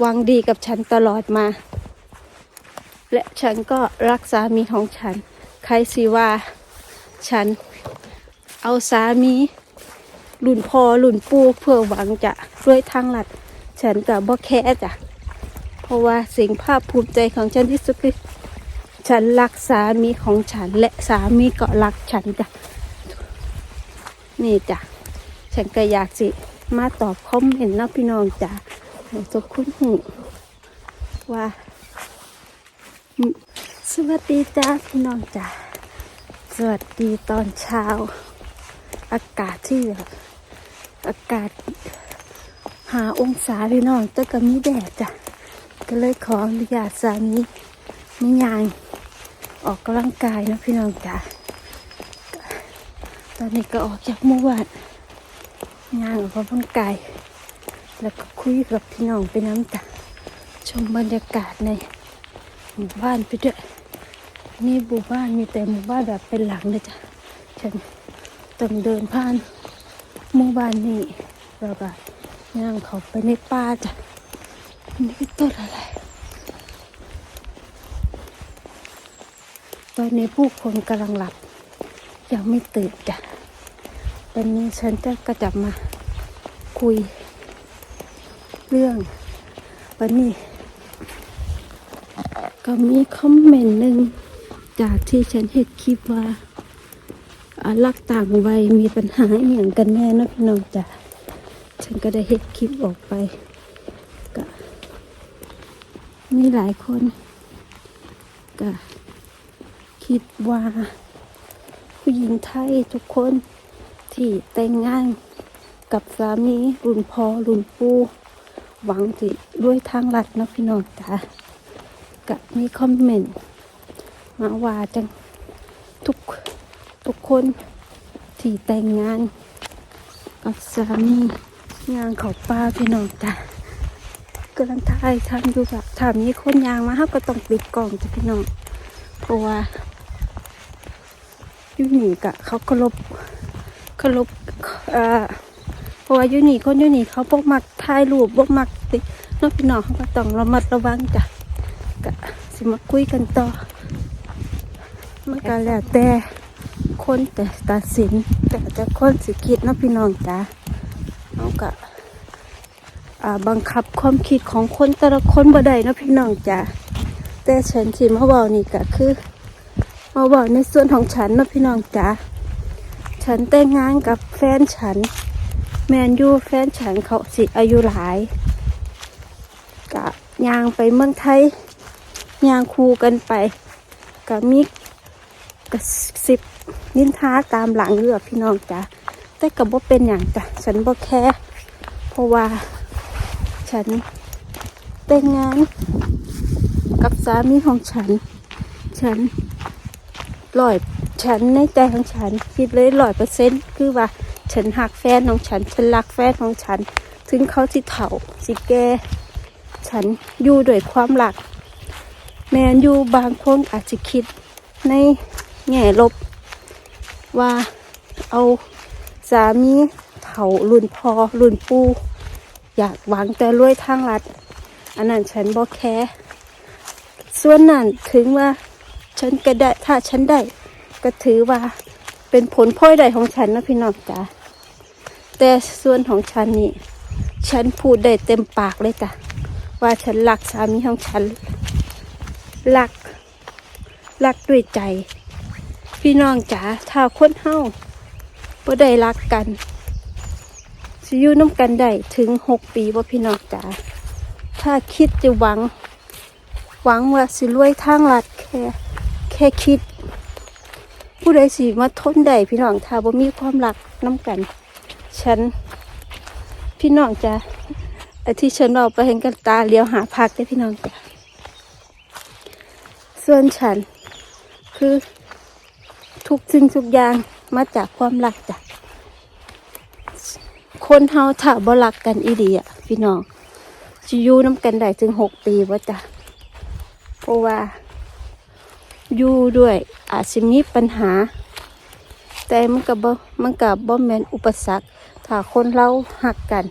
หวังดีกับฉันตลอดมา และฉันก็รักสามีของฉัน ใครสิว่าฉันเอาสามีหลุนพอหลุนปูเพื่อหวังจะด้วยทางหลัด ฉันกับบ่แค่จ้ะเพราะว่าสิ่งภาคภูมิใจของฉันที่สุดคือฉันรักสามีของฉัน และสามีก็รักฉันจ้ะนี่จ้ะฉันก็อยากสิมาตอบคอมเมนต์นะพี่น้องจ้ะ ให้ทุกคนหูว่า สวัสดีจ้าพี่น้องจ้ะสวัสดีตอนเช้า อากาศที่แบบอากาศหาองศาพี่น้องแต่ก็มีแดดจ้ะก็เลยขออนุญาตสามีไม่ยางออกกำลังกายนะพี่น้องจ้ะตอนนี้ก็ออกจากหมู่บ้านงานออกกำลังกาย แล้วก็คุยกับพี่น้องไปน้ำจ้ะชมบรรยากาศในหมู่บ้านไปด้วยนี่หมู่บ้านมีแต่หมู่บ้านแบบเป็นหลังเลยจ้ะฉันต้องเดินผ่านหมู่บ้านนี่แล้วก็ย่างเขาไปในป่าจ้ะนี่คือต้นอะไร ตอนนี้ผู้คนกำลังหลับ ยังไม่ตื่นจ้ะวันนี้ฉันจะก็จะมาคุย เรื่องวันนี้ ก็มีคอมเมนต์หนึ่งจากที่ฉันเห็นคลิปว่าอ่ารักต่างวัยมีปัญหาอย่างกันแน่นะพี่น้องจ้ะฉันก็ได้เห็นคลิปออกไปก็มีหลายคนก็คิดว่า ผู้หญิงไทยทุกคนที่แต่งงานกับสามีรุ่นพ่อรุ่นปู่ หวังที่ด้วยทางลัดนะพี่น้องจ้ะก็มีคอมเมนต์มาว่าจังทุกทุกคนที่แต่งงาน กับสามีงานเขาป้าพี่น้องจ้ะกำลังทายทำดูแบบถามมีคนยางมาเขาก็ต้องปิดกล่องจ้ะพี่น้องเพราะว่าอยูนี่กะเขาเคารพเคารพอ่อ เพราะว่าอยูนี่คนอยูนี่เขาพวกมักถ่ายรูปพวกมักตินอกพี่น้องเขาก็ต้องระมัดระวังจ้ะกะสิมาคุยกันต่อมันก็แล้วแต่คนแต่ตัดสิน แต่แต่คนสิคิดนอกพี่น้องจ้ะเขากะบังคับความคิดของคนแต่ละคนบ่ได้นอกพี่น้องจ้ะแต่ฉันสิมาเว้านี่ก็คือมาบอกในส่วนของฉันนะพี่น้องจ๋าฉันแต่งงานกับแฟนฉัน แมนยูแฟนฉันเขาสิอายุหลายกะยางไปเมืองไทยยางคูกันไปกับมิกกับสิบนินท้าตามหลังเรือพี่น้องจ๋าแต่กับว่าเป็นอย่างจ้ะฉันบ่แค่เพราะว่า ฉันแต่งงานกับสามีของฉัน ฉันร้อยฉันในใจของฉันคิดเลยร้อยเปอร์เซ็นต์คือว่า ฉันหักแฟนของฉัน ฉันรักแฟนของฉัน ถึงเขาสิเฒ่าสิแก่ฉันอยู่ด้วยความรัก แมนอยู่บางคนอาจจะคิดในแง่ลบ ว่าเอาสามีเฒ่ารุ่นพอรุ่นปูอยากหวังแต่รวยทางรัด อันนั้นฉันบอกแค่ส่วนนั้นถึงว่าฉันก็ได้ถ้าฉันได้ ก็ถือว่าเป็นผลพลอยได้ของฉันนะพี่น้องจ้ะ แต่ส่วนของฉันนี่ฉันพูดได้เต็มปากเลยจ้ะว่าฉันรักสามีของฉันรักรักด้วยใจ พี่น้องจ๋าถ้าคนเฮาบ่ได้รักกันสิอยู่น้ำกันได้ถึงหกปีว่าพี่น้องจ๋าถ้าคิดจะหวัง หวังว่าสิรวยทางลัดแค่แค่คิด ผู้ใดสิมาทนได้พี่น้องถ้าบ่มีความรักน้ำกัน ฉันพี่น้องจะไอที่ฉันเอาไปเห็นกันตาเลี้ยวหาพักได้พี่น้องจ้ะส่วนฉันคือทุกสิ่งทุกอย่างมาจากความรักจ้ะคนเฮาถ้าบ่รักกันอีดีอะ พี่น้องจะอยู่น้ำกันได้ถึงหกปีว่าจ้ะเพราะว่าอยู่ด้วยอาจจะมีปัญหา แต่มันกับบมันกับบ่แมนอุปสรรค ถ้าคนเราหักกัน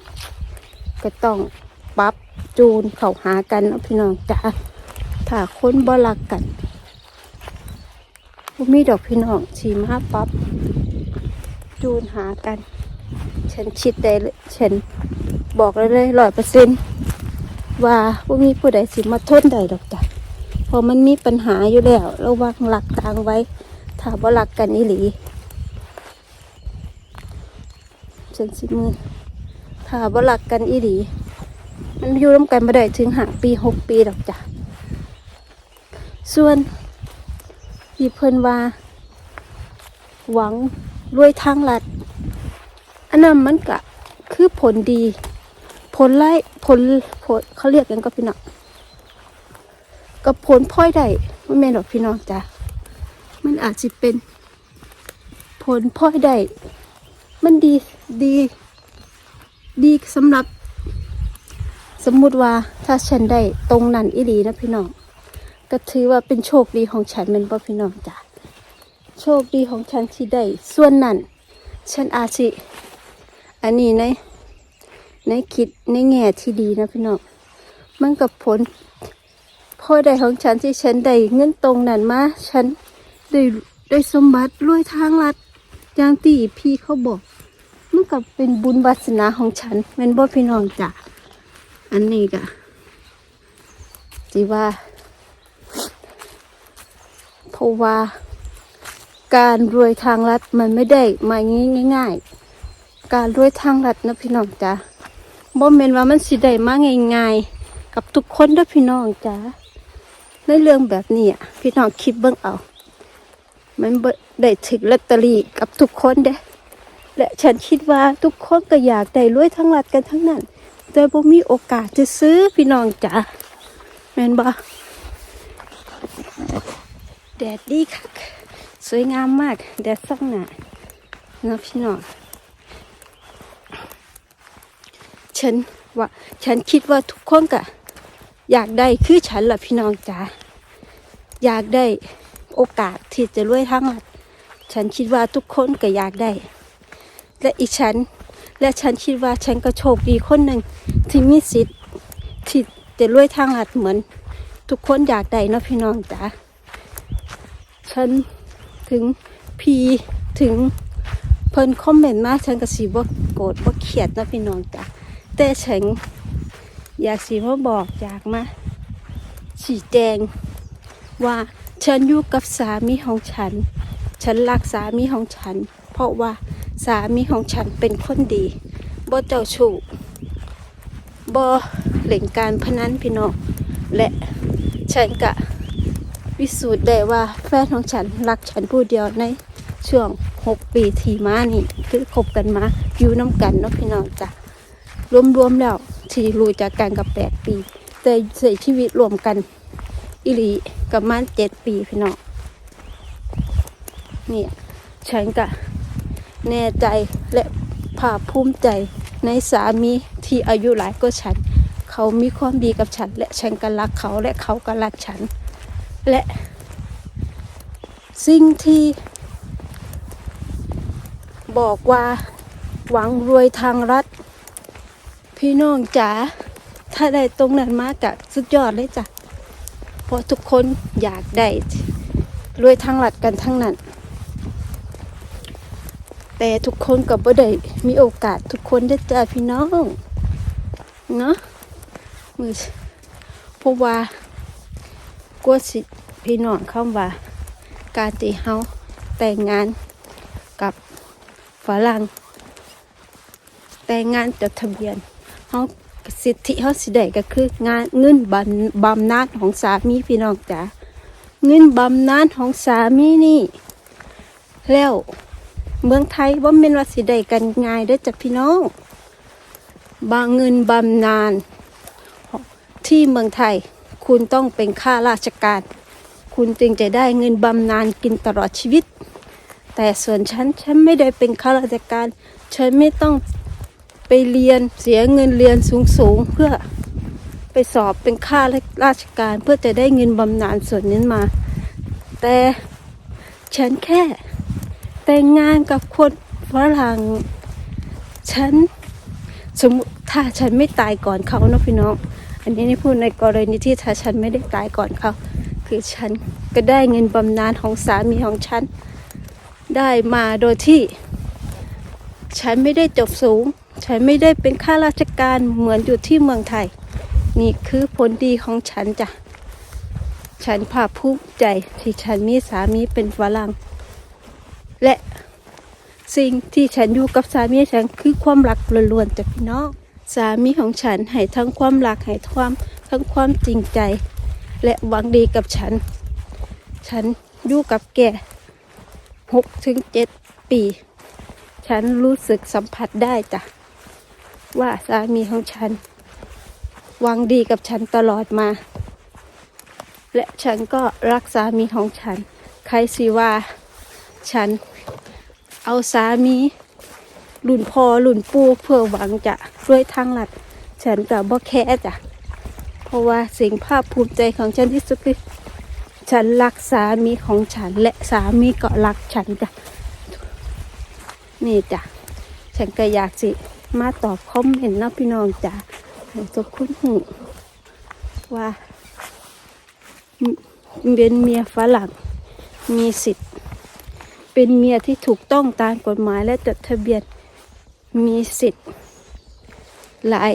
ก็ต้องปรับจูนเข้าหากันนะพี่น้องจ้าถ้าคนบ่รักกันบ่มีดอกพี่น้องสีมาปับ๊บจูนหากัน ฉันคิดได้เลยฉันบอกเลยเลยร้อยเปอร์เซ็นต์ว่าบ่มีผู้ใดสิมาทนได้ดอกจ้ะเพราะมันมีปัญหาอยู่แล้วระวังหลักทางไว้ ถ้าบ่รักกันอีหลี ฉันสิมือถ้าบ่รักกันอีหลีมันอยู่ร่วมกันมาได้ถึงหาปีหกปีดอกจ้ะส่วนที่เพิ่นว่า หวังรวยทางลัดอันนั้นมันก็คือผลดี ผลไล่ผลผลเขาเรียกกันก็พี่น้องกับผลพลอยได้ไม่แม่นดอกพี่น้องจ้ะมันอาจจะเป็นผลพลอยได้ มันดีดี ดีสำหรับ สมมุติว่าถ้าฉันได้ตรงนั้นอีหลีนะพี่น้องก็ถือว่าเป็นโชคดีของฉันเป็นบ่พี่น้องจ้ะโชคดีของฉันที่ได้ส่วนนั้น ฉันอาจสิอันนี้ในในคิดในแง่ที่ดีนะพี่น้องมันกับผลพ่อได้ของฉันที่ฉันได้เงินตรงนั้นมาฉันได้ได้สมบัติรวยทางลัดอย่างที่พี่เขาบอก มันกับเป็นบุญวาสนาของฉันเป็นบ่พี่น้องจ้ะอันนี้ก็จีว่าเพราะว่าการรวยทางลัดมันไม่ได้มาง่ายๆ การรวยทางลัดนะพี่น้องจ้ะบ่เมนว่ามันสิได้มาง่ายๆ กับทุกคนเด้อพี่น้องจ้ะในเรื่องแบบนี้อะพี่น้องคิดเบิ่งเอา มันได้ถึงลอตเตอรี่กับทุกคนเด้ และฉันคิดว่าทุกคนก็อยากได้รวยทั้งรัฐกันทั้งนั้น แต่บ่มีโอกาสจะซื้อพี่น้องจ๋าแม่นบ่แดดดีคักสวยงามมากแดดส่องหน้านะพี่น้องฉันว่าฉันคิดว่าทุกคนก็อยากได้คือฉันล่ะพี่น้องจ๋าอยากได้โอกาสที่จะรวยทั้งรัฐฉันคิดว่าทุกคนก็อยากได้ และอีฉัน และฉันคิดว่าฉันก็โชคดีคนหนึ่งที่มีสิทธิ์ที่จะรวยทางลัดเหมือน ทุกคนอยากได้เนาะพี่น้องจ๋าฉันถึงพีถึงเพิ่นคอมเมนต์มาฉันก็สีบ่โกรธบ่เขียดนะพี่น้องจ๋าแต่ฉันอยากสีมาบอกอยากมาชี้แจงว่าฉันอยู่กับสามีของฉัน ฉันรักสามีของฉัน เพราะว่า สามีของฉันเป็นคนดีบ่เจ้าชู้บ่เล่นการพนันพี่น้องและฉันกะวิสูจน์ได้ว่าแฟนของฉันรักฉันผู้เดียวในช่วงหกปีที่มานี่คือคบกันมาอยู่น้ำกันเนาะพี่น้องจ้ะรวมๆแล้วที่รู้จักกันกับแปดปี แต่ใช้ชีวิตรวมกันอิลีกับมันเจ็ดปีพี่น้องเนี่ยฉันก็ แน่ใจและภาคภูมิใจในสามีที่อายุหลายก็ฉัน เขามีความดีกับฉัน และฉันก็รักเขาและเขาก็รักฉัน และ สิ่งที่ บอกว่าหวังรวยทางรัฐ พี่น้องจ๋าถ้าได้ตรงนั้นมากกะสุดยอดเลยจ้ะเพราะทุกคนอยากได้รวยทางรัฐกันทั้งนั้น แต่ทุกคนกับบ่ได้มีโอกาสทุกคนได้เจอพี่น้องเนาะมือเพราะว่ากลัวสิพี่น้องเข้าว่าการที่เฮาแต่งงานกับฝรั่งแต่งงานจดทะเบียนเฮาสิทธิเฮาสิได้ก็คืองานเงินบำบำนาญของสามีพี่น้องจ๋าเงินบำนาญของสามีนี่แล้ว เมืองไทยว่าเป็นว่าสิได้กันง่ายเด้อจ้ะพี่น้อง บางเงินบำนาญที่เมืองไทย คุณต้องเป็นข้าราชการ คุณจึงจะได้เงินบำนาญกินตลอดชีวิต แต่ส่วนฉันฉันไม่ได้เป็นข้าราชการ ฉันไม่ต้องไปเรียนเสียเงินเรียนสูงๆเพื่อไปสอบเป็นข้าราชการเพื่อจะได้เงินบำนาญส่วนนี้มา แต่ฉันแค่ แต่งงานกับคนฝรั่งฉันสมมติถ้าฉันไม่ตายก่อนเขานะพี่น้อง อันนี้นี่พูดในกรณีที่ถ้าฉันไม่ได้ตายก่อนเขา คือฉันก็ได้เงินบำนาญของสามีของฉัน ได้มาโดยที่ ฉันไม่ได้จบสูง ฉันไม่ได้เป็นข้าราชการเหมือนอยู่ที่เมืองไทย นี่คือผลดีของฉันจ้ะ ฉันภาคภูมิใจที่ฉันมีสามีเป็นฝรั่ง และสิ่งที่ฉันอยู่กับสามีฉันคือความรักล้วนๆจากพี่น้องสามีของฉันให้ทั้งความรักให้ความทั้งความจริงใจ และหวังดีกับฉัน ฉันอยู่กับแกหกถึงเจ็ดปี ฉันรู้สึกสัมผัสได้จ้ะว่าสามีของฉันหวังดีกับฉันตลอดมา และฉันก็รักสามีของฉัน ใครสิว่าฉัน เอาสามีหลุนพอหลุนปูเพื่อหวังจะด้วยทางหลัด ฉันกับบ่แค่จ้ะเพราะว่าสิ่งภาคภูมิใจของฉันที่สุดคือฉันรักสามีของฉันและสามีก็รักฉันจ้ะนี่จ้ะฉันก็อยากสิมาตอบคอมเมนต์นาะพี่น้องจ้ะให้ทุกคนหูว่าเป็นเมียฝรั่งมีสิทธิ์ เป็นเมียที่ถูกต้องตามกฎหมายและจดทะเบียนมีสิทธิ์หลาย